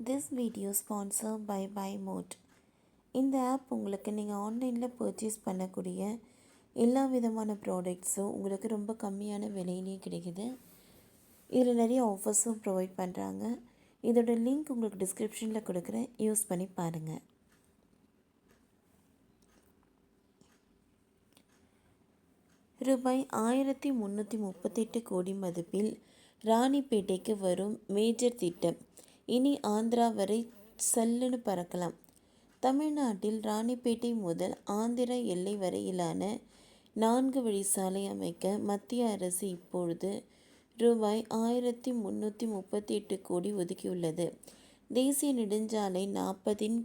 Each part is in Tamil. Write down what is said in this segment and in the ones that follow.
This video sponsor by by mode இந்த ஆப் உங்களுக்கு நீங்கள் ஆன்லைனில் பர்ச்சேஸ் பண்ணக்கூடிய எல்லா விதமான ப்ராடக்ட்ஸும் உங்களுக்கு ரொம்ப கம்மியான விலையிலேயே கிடைக்குது. இதில் நிறைய ஆஃபர்ஸும் ப்ரொவைட் பண்ணுறாங்க இதோட லிங்க் உங்களுக்கு டிஸ்கிரிப்ஷனில் கொடுக்குறேன். யூஸ் பண்ணி பாருங்கள் ரூபாய் ஆயிரத்தி முந்நூற்றி முப்பத்தெட்டு கோடி மதிப்பில் ராணிப்பேட்டைக்கு வரும் மேஜர் திட்டம். இனி ஆந்திரா வரை சல்லுன்னு பறக்கலாம். தமிழ்நாட்டில் ராணிப்பேட்டை முதல் ஆந்திர எல்லை வரையிலான நான்கு வழி சாலை அமைக்க மத்திய அரசு இப்பொழுது ரூபாய் ஆயிரத்தி முந்நூற்றி முப்பத்தி எட்டு கோடி ஒதுக்கியுள்ளது. தேசிய நெடுஞ்சாலை நாற்பதின்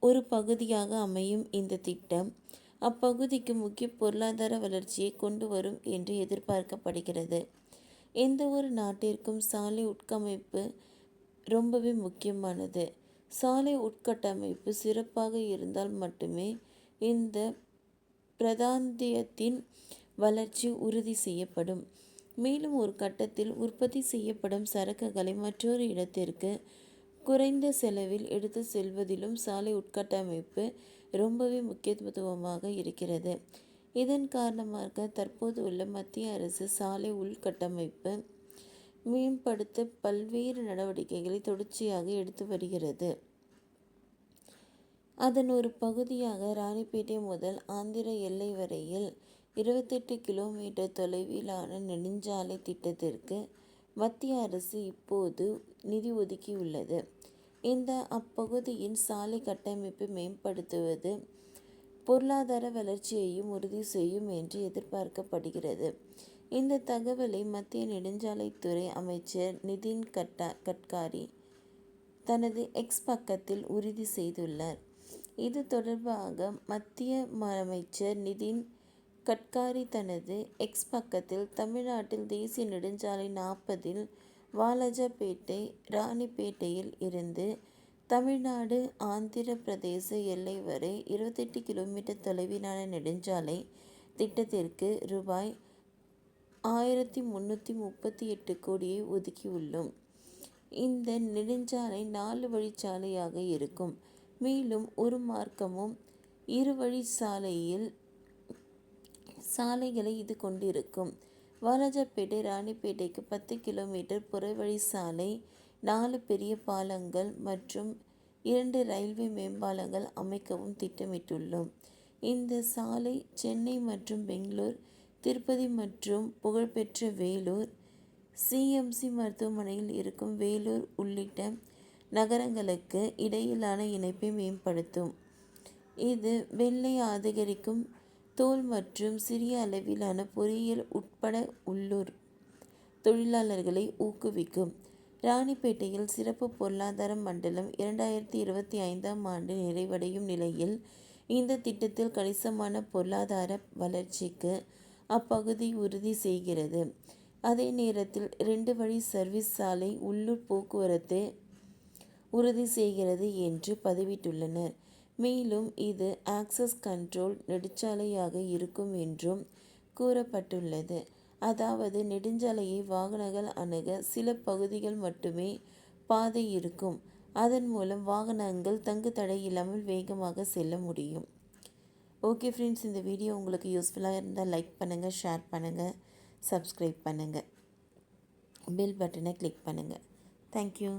ஒரு பகுதியாக அமையும் இந்த திட்டம் அப்பகுதிக்கு முக்கிய பொருளாதார வளர்ச்சியை கொண்டு வரும் என்று எதிர்பார்க்கப்படுகிறது. எந்த ஒரு நாட்டிற்கும் சாலை உட்கமைப்பு ரொம்பவே முக்கியமானது. சாலை உட்கட்டமைப்பு சிறப்பாக இருந்தால் மட்டுமே இந்த பிரதாந்தியத்தின் வளர்ச்சி உறுதி செய்யப்படும். மேலும் ஒரு கட்டத்தில் உற்பத்தி செய்யப்படும் சரக்குகளை மற்றொரு இடத்திற்கு குறைந்த செலவில் எடுத்து செல்வதிலும் சாலை உட்கட்டமைப்பு ரொம்பவே முக்கியத்துவமாக இருக்கிறது. இதன் காரணமாக தற்போது உள்ள மத்திய அரசு சாலை உள்கட்டமைப்பு மேம்படுத்த பல்வேறு நடவடிக்கைகளை தொடர்ச்சியாக எடுத்து வருகிறது. அதன் ஒரு பகுதியாக ராணிப்பேட்டை முதல் ஆந்திர எல்லை வரையில் இருபத்தெட்டு கிலோமீட்டர் தொலைவிலான நெடுஞ்சாலை திட்டத்திற்கு மத்திய அரசு இப்போது நிதி ஒதுக்கியுள்ளது. இந்த அப்பகுதியின் சாலை கட்டமைப்பை மேம்படுத்துவது பொருளாதார வளர்ச்சியையும் உறுதி செய்யும் என்று எதிர்பார்க்கப்படுகிறது. இந்த தகவலை மத்திய நெடுஞ்சாலைத்துறை அமைச்சர் நிதின் கட்டா கட்காரி தனது எக்ஸ் பக்கத்தில் உறுதி செய்துள்ளார். இது தொடர்பாக மத்திய அமைச்சர் நிதின் கட்காரி தனது எக்ஸ் பக்கத்தில் தமிழ்நாட்டில் தேசிய நெடுஞ்சாலை நாற்பதில் வாலாஜாபேட்டை ராணிப்பேட்டையில் இருந்து தமிழ்நாடு ஆந்திர பிரதேச எல்லை வரை இருபத்தெட்டு கிலோமீட்டர் தொலைவிலான நெடுஞ்சாலை திட்டத்திற்கு ரூபாய் ஆயிரத்தி முந்நூற்றி முப்பத்தி எட்டு கோடியை ஒதுக்கியுள்ளோம் இந்த நெடுஞ்சாலை நாலு வழிச்சாலையாக இருக்கும். மேலும் ஒரு மார்க்கமும் இரு வழி சாலையில் சாலைகளை இது கொண்டிருக்கும். வாலாஜாப்பேட்டை ராணிப்பேட்டைக்கு பத்து கிலோமீட்டர் புறவழி சாலை நாலு பெரிய பாலங்கள் மற்றும் இரண்டு ரயில்வே மேம்பாலங்கள் அமைக்கவும் திட்டமிட்டுள்ளோம். இந்த சாலை சென்னை மற்றும் பெங்களூர் திருப்பதி மற்றும் புகழ்பெற்ற வேலூர் சிஎம்சி மருத்துவமனையில் இருக்கும் வேலூர் உள்ளிட்ட நகரங்களுக்கு இடையிலான இணைப்பை மேம்படுத்தும். இது வெள்ளை ஆதகரிக்கும் தோல் மற்றும் சிறிய அளவிலான பொறியியல் உட்பட உள்ளூர் தொழிலாளர்களை ஊக்குவிக்கும். ராணிப்பேட்டையில் சிறப்பு பொருளாதார மண்டலம் இரண்டாயிரத்தி இருபத்தி ஐந்தாம் ஆண்டு நிறைவடையும் நிலையில் இந்த திட்டத்தில் கணிசமான பொருளாதார வளர்ச்சிக்கு அப்பகுதி உறுதி செய்கிறது. அதே நேரத்தில் ரெண்டு வழி சர்வீஸ் சாலை உள்ளூர் போக்குவரத்து உறுதி செய்கிறது என்று பதிவிட்டுள்ளனர். மேலும் இது ஆக்சஸ் கண்ட்ரோல் நெடுஞ்சாலையாக இருக்கும் என்றும் கூறப்பட்டுள்ளது. அதாவது நெடுஞ்சாலையை வாகனங்கள் அணுக சில பகுதிகள் மட்டுமே பாதை இருக்கும். அதன் மூலம் வாகனங்கள் தங்கு தடை இல்லாமல் வேகமாக செல்ல முடியும். ஓகே ஃப்ரெண்ட்ஸ் இந்த வீடியோ உங்களுக்கு யூஸ்ஃபுல்லாக இருந்தால் லைக் பண்ணுங்கள் ஷேர் பண்ணுங்கள் சப்ஸ்கிரைப் பண்ணுங்கள் பெல் பட்டனை கிளிக் பண்ணுங்கள் தேங்க்யூ